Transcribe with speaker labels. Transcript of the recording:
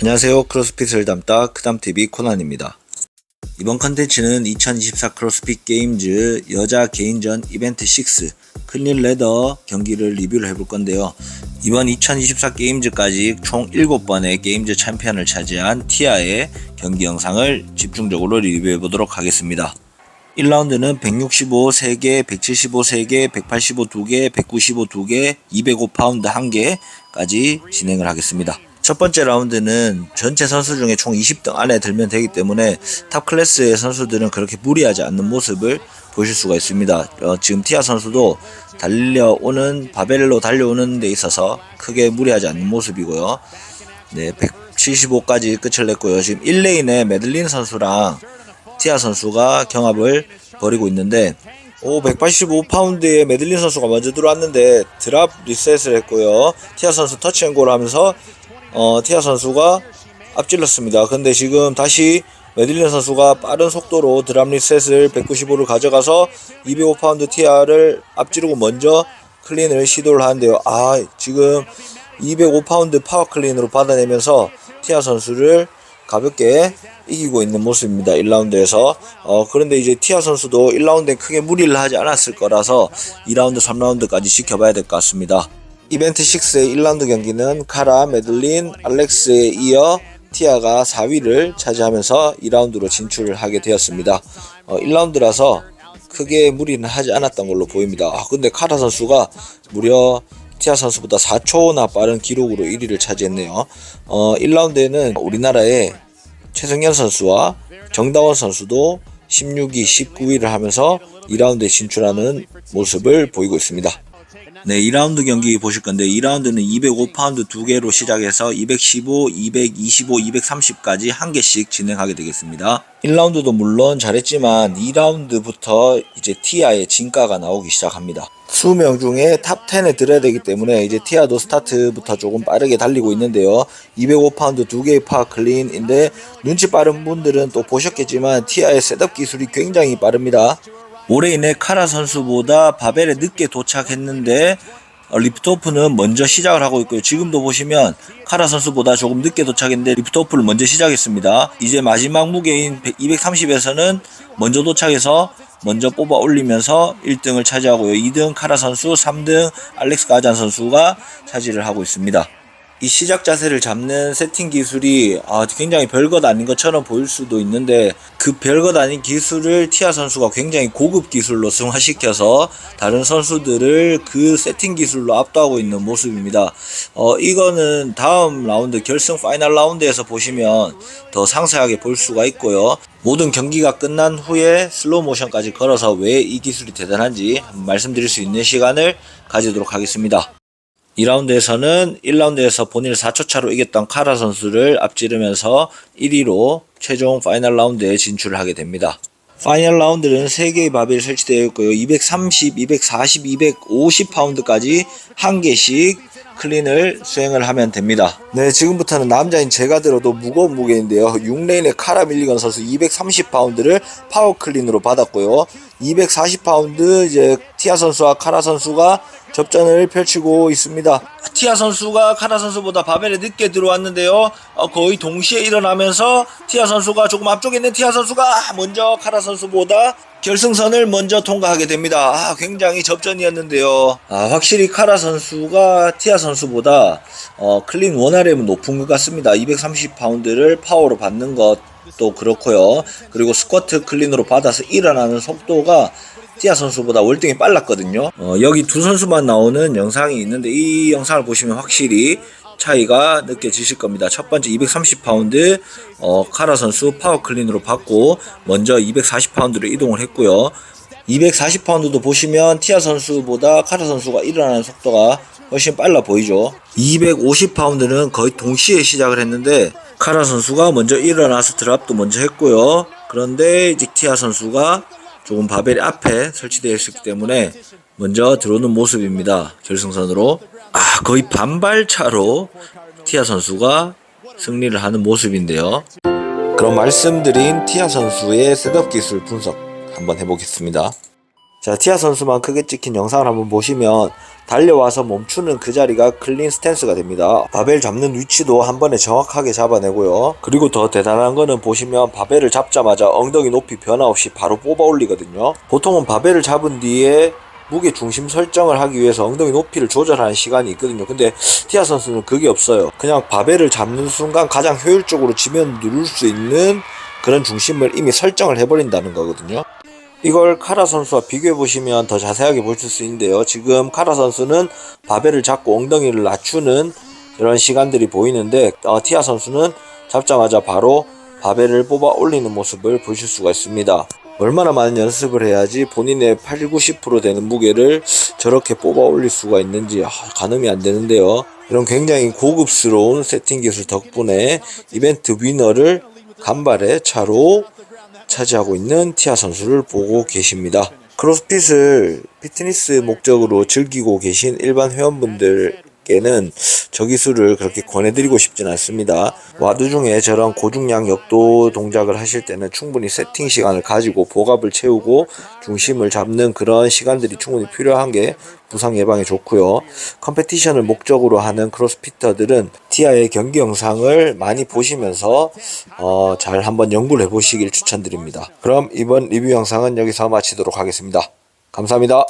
Speaker 1: 안녕하세요. 크로스핏을 담다 크담TV 코난입니다. 이번 컨텐츠는 2024 크로스핏 게임즈 여자 개인전 이벤트 6 클린 레더 경기를 리뷰를 해볼 건데요. 이번 2024 게임즈까지 총 7번의 게임즈 챔피언을 차지한 티아의 경기 영상을 집중적으로 리뷰해 보도록 하겠습니다. 1라운드는 165 3개, 175 3개, 185 2개, 195 2개, 205파운드 1개까지 진행을 하겠습니다. 첫 번째 라운드는 전체 선수 중에 총 20등 안에 들면 되기 때문에 탑 클래스의 선수들은 그렇게 무리하지 않는 모습을 보실 수가 있습니다. 어, 지금 티아 선수도 달려오는 바벨로 달려오는 데 있어서 크게 무리하지 않는 모습이고요. 네, 175까지 끝을 냈고요. 지금 1레인에 메들린 선수랑 티아 선수가 경합을 벌이고 있는데 오 185파운드의 메들린 선수가 먼저 들어왔는데 드랍 리셋을 했고요. 티아 선수 터치앤골을 하면서 어, 티아 선수가 앞질렀습니다. 근데 지금 다시 메들린 선수가 빠른 속도로 드랍 리셋을 195를 가져가서 205파운드 티아를 앞지르고 먼저 클린을 시도를 하는데요. 아 지금 205파운드 파워 클린으로 받아내면서 티아 선수를 가볍게 이기고 있는 모습입니다. 1라운드에서. 어, 그런데 이제 티아 선수도 1라운드에 크게 무리를 하지 않았을 거라서 2라운드, 3라운드까지 지켜봐야 될 것 같습니다. 이벤트 6의 1라운드 경기는 카라, 메들린, 알렉스에 이어 티아가 4위를 차지하면서 2라운드로 진출을 하게 되었습니다. 어, 1라운드라서 크게 무리는 하지 않았던 걸로 보입니다. 아, 근데 카라 선수가 무려 티아 선수보다 4초나 빠른 기록으로 1위를 차지했네요. 어, 1라운드에는 우리나라의 최승현 선수와 정다원 선수도 16위, 19위를 하면서 2라운드에 진출하는 모습을 보이고 있습니다. 네, 2라운드 경기 보실 건데 2라운드는 205파운드 두 개로 시작해서 215, 225, 230까지 한 개씩 진행하게 되겠습니다. 1라운드도 물론 잘했지만 2라운드부터 이제 티아의 진가가 나오기 시작합니다. 수명 중에 탑 10에 들어야 되기 때문에 이제 티아도 스타트부터 조금 빠르게 달리고 있는데요. 205파운드 두 개의 파 클린인데 눈치 빠른 분들은 또 보셨겠지만 티아의 셋업 기술이 굉장히 빠릅니다. 올해인의 카라 선수보다 바벨에 늦게 도착했는데 어, 리프트오프는 먼저 시작을 하고 있고요. 지금도 보시면 카라 선수보다 조금 늦게 도착했는데 리프트오프를 먼저 시작했습니다. 이제 마지막 무게인 230에서는 먼저 도착해서 먼저 뽑아 올리면서 1등을 차지하고요. 2등 카라 선수, 3등 알렉스 가잔 선수가 차지를 하고 있습니다. 이 시작 자세를 잡는 세팅 기술이 아, 굉장히 별것 아닌 것처럼 보일 수도 있는데 그 별것 아닌 기술을 티아 선수가 굉장히 고급 기술로 승화시켜서 다른 선수들을 그 세팅 기술로 압도하고 있는 모습입니다. 어, 이거는 다음 라운드 결승 파이널 라운드에서 보시면 더 상세하게 볼 수가 있고요. 모든 경기가 끝난 후에 슬로우 모션까지 걸어서 왜 이 기술이 대단한지 말씀드릴 수 있는 시간을 가지도록 하겠습니다. 2라운드에서는 1라운드에서 본인을 4초 차로 이겼던 카라 선수를 앞지르면서 1위로 최종 파이널 라운드에 진출을 하게 됩니다. 파이널 라운드는 3개의 바벨이 설치되어 있고요. 230, 240, 250파운드까지 한 개씩 클린을 수행을 하면 됩니다. 네, 지금부터는 남자인 제가 들어도 무거운 무게인데요. 6레인의 카라 밀리건 선수 230파운드를 파워 클린으로 받았고요. 240파운드 이제 티아 선수와 카라 선수가 접전을 펼치고 있습니다. 티아 선수가 카라 선수보다 바벨에 늦게 들어왔는데요. 어, 거의 동시에 일어나면서 티아 선수가 조금 앞쪽에 있는 티아 선수가 먼저 카라 선수보다 결승선을 먼저 통과하게 됩니다. 아, 굉장히 접전이었는데요. 아, 확실히 카라 선수가 티아 선수보다 어, 클린 원RM은 높은 것 같습니다. 230파운드를 파워로 받는 것 도 그렇고요. 그리고 스쿼트 클린으로 받아서 일어나는 속도가 티아 선수보다 월등히 빨랐거든요. 어, 여기 두 선수만 나오는 영상이 있는데 이 영상을 보시면 확실히 차이가 느껴지실 겁니다. 첫 번째 230파운드 어, 카라 선수 파워 클린으로 받고 먼저 240파운드로 이동을 했고요. 240파운드도 보시면 티아 선수보다 카라 선수가 일어나는 속도가 훨씬 빨라 보이죠. 250파운드는 거의 동시에 시작을 했는데 카라 선수가 먼저 일어나서 드랍도 먼저 했고요. 그런데 이제 티아 선수가 조금 바벨이 앞에 설치되어 있었기 때문에 먼저 들어오는 모습입니다. 결승선으로. 아, 거의 반발 차로 티아 선수가 승리를 하는 모습인데요. 그럼 말씀드린 티아 선수의 셋업 기술 분석 한번 해보겠습니다. 자, 자, 티아 선수만 크게 찍힌 영상을 한번 보시면 달려와서 멈추는 그 자리가 클린 스탠스가 됩니다. 바벨 잡는 위치도 한 번에 정확하게 잡아내고요. 그리고 더 대단한 거는 보시면 바벨을 잡자마자 엉덩이 높이 변화 없이 바로 뽑아 올리거든요. 보통은 바벨을 잡은 뒤에 무게 중심 설정을 하기 위해서 엉덩이 높이를 조절하는 시간이 있거든요. 근데 티아 선수는 그게 없어요. 그냥 바벨을 잡는 순간 가장 효율적으로 지면 누를 수 있는 그런 중심을 이미 설정을 해버린다는 거거든요. 이걸 카라 선수와 비교해 보시면 더 자세하게 보실 수 있는데요. 지금 카라 선수는 바벨을 잡고 엉덩이를 낮추는 이런 시간들이 보이는데 어, 티아 선수는 잡자마자 바로 바벨을 뽑아 올리는 모습을 보실 수가 있습니다. 얼마나 많은 연습을 해야지 본인의 8, 90% 되는 무게를 저렇게 뽑아 올릴 수가 있는지 아, 가늠이 안 되는데요. 이런 굉장히 고급스러운 세팅 기술 덕분에 이벤트 위너를 간발의 차로 차지하고 있는 티아 선수를 보고 계십니다. 크로스핏을 피트니스 목적으로 즐기고 계신 일반 회원 분들께는 저 기술을 그렇게 권해드리고 싶진 않습니다. 와드 중에 저런 고중량 역도 동작을 하실 때는 충분히 세팅 시간을 가지고 복압을 채우고 중심을 잡는 그런 시간들이 충분히 필요한 게 부상 예방에 좋고요. 컴페티션을 목적으로 하는 크로스피터들은 티아의 경기 영상을 많이 보시면서 어, 잘 한번 연구를 해보시길 추천드립니다. 그럼 이번 리뷰 영상은 여기서 마치도록 하겠습니다. 감사합니다.